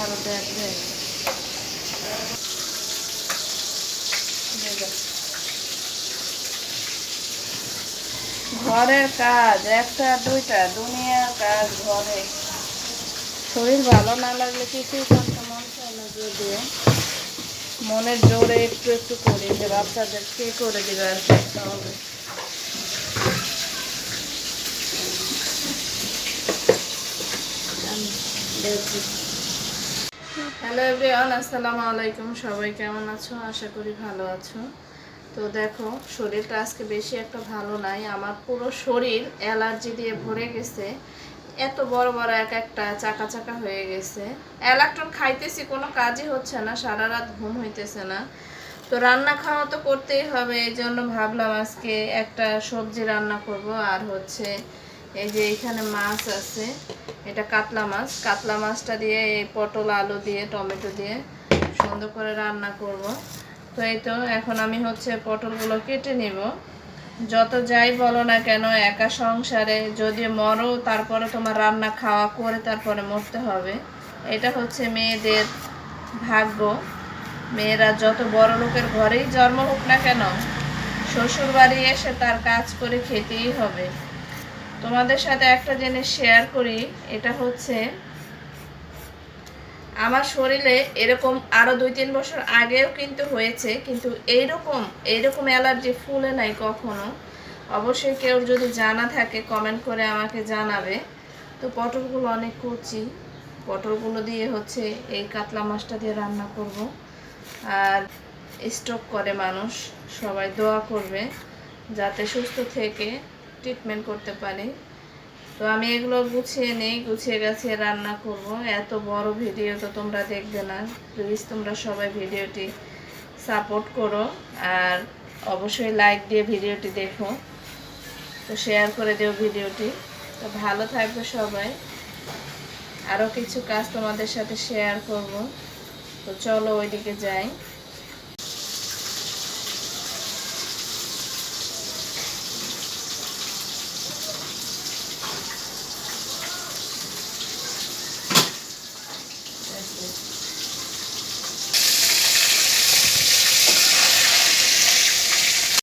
আরও দেখবে ঘরের কাজ, একটা, দুইটা, দুনিয়ার কাজ ঘরে। শরীর ভালো না লাগলে কিছুই করতে মন চায় না যদিও। মনের জোরে একটু একটু করি, যে বাচ্চাদের কে করে দিবে আর করতে হবে। হ্যালো এভরিওয়ান, আসসালামু আলাইকুম। সবাই কেমন আছো? আশা করি ভালো আছো। তো দেখো, শরীরটা আজকে বেশি একটা ভালো নাই। আমার পুরো শরীর অ্যালার্জি দিয়ে ভরে গেছে। এত বড় বড় এক একটা চাকা চাকা হয়ে গেছে। অ্যালাক্টন খাইতেছি, কোনো কাজই হচ্ছে না। সারা রাত ঘুম হইতেছে না। তো রান্না খাওয়া তো করতেই হবে। এই জন্য ভাবলাম আজকে একটা সবজি রান্না করব। আর হচ্ছে এই যে এখানে মাছ আছে। এটা কাতলা মাছ। কাতলা মাছটা দিয়ে এই পটল, আলু দিয়ে, টমেটো দিয়ে সুন্দর করে রান্না করব। তো এই তো, এখন আমি হচ্ছে পটলগুলো কেটে নিব। যত যাই বলো না কেন, একা সংসারে যদি মরো, তারপরে তোমার রান্না খাওয়া করে তারপরে মরতে হবে। এটা হচ্ছে মেয়েদের ভাগ্য। মেয়েরা যত বড় লোকের ঘরেই জন্ম হোক না কেন শ্বশুর বাড়ি এসে তার কাজ করে খেতেই হবে। তোমাদের সাথে একটা জিনিস শেয়ার করি, এটা হচ্ছে আমার শরীরে এরকম আরও দুই তিন বছর আগেও কিন্তু হয়েছে, কিন্তু এইরকম এইরকম অ্যালার্জি ফুলে নাই কখনো। অবশ্যই কেউ যদি জানা থাকে কমেন্ট করে আমাকে জানাবে। তো পটলগুলো অনেক কচি, পটলগুলো দিয়ে হচ্ছে এই কাতলা মাছটা দিয়ে রান্না করব। আর স্টক করে মানুষ, সবাই দোয়া করবে, যাতে সুস্থ থেকে ট্রিটমেন্ট করতে পারি। তো আমি এগুলো গুছিয়ে নেই, গুছিয়ে গাছিয়ে রান্না করব। এত বড় ভিডিও তো তোমরা দেখবে না। প্লিজ তোমরা সবাই ভিডিওটি সাপোর্ট করো। আর অবশ্যই লাইক দিয়ে ভিডিওটি দেখো। তো শেয়ার করে দিও ভিডিওটি তো ভালো থাকবে সবাই। আরও কিছু কাজ তোমাদের সাথে শেয়ার করব। তো চলো ওইদিকে যাই।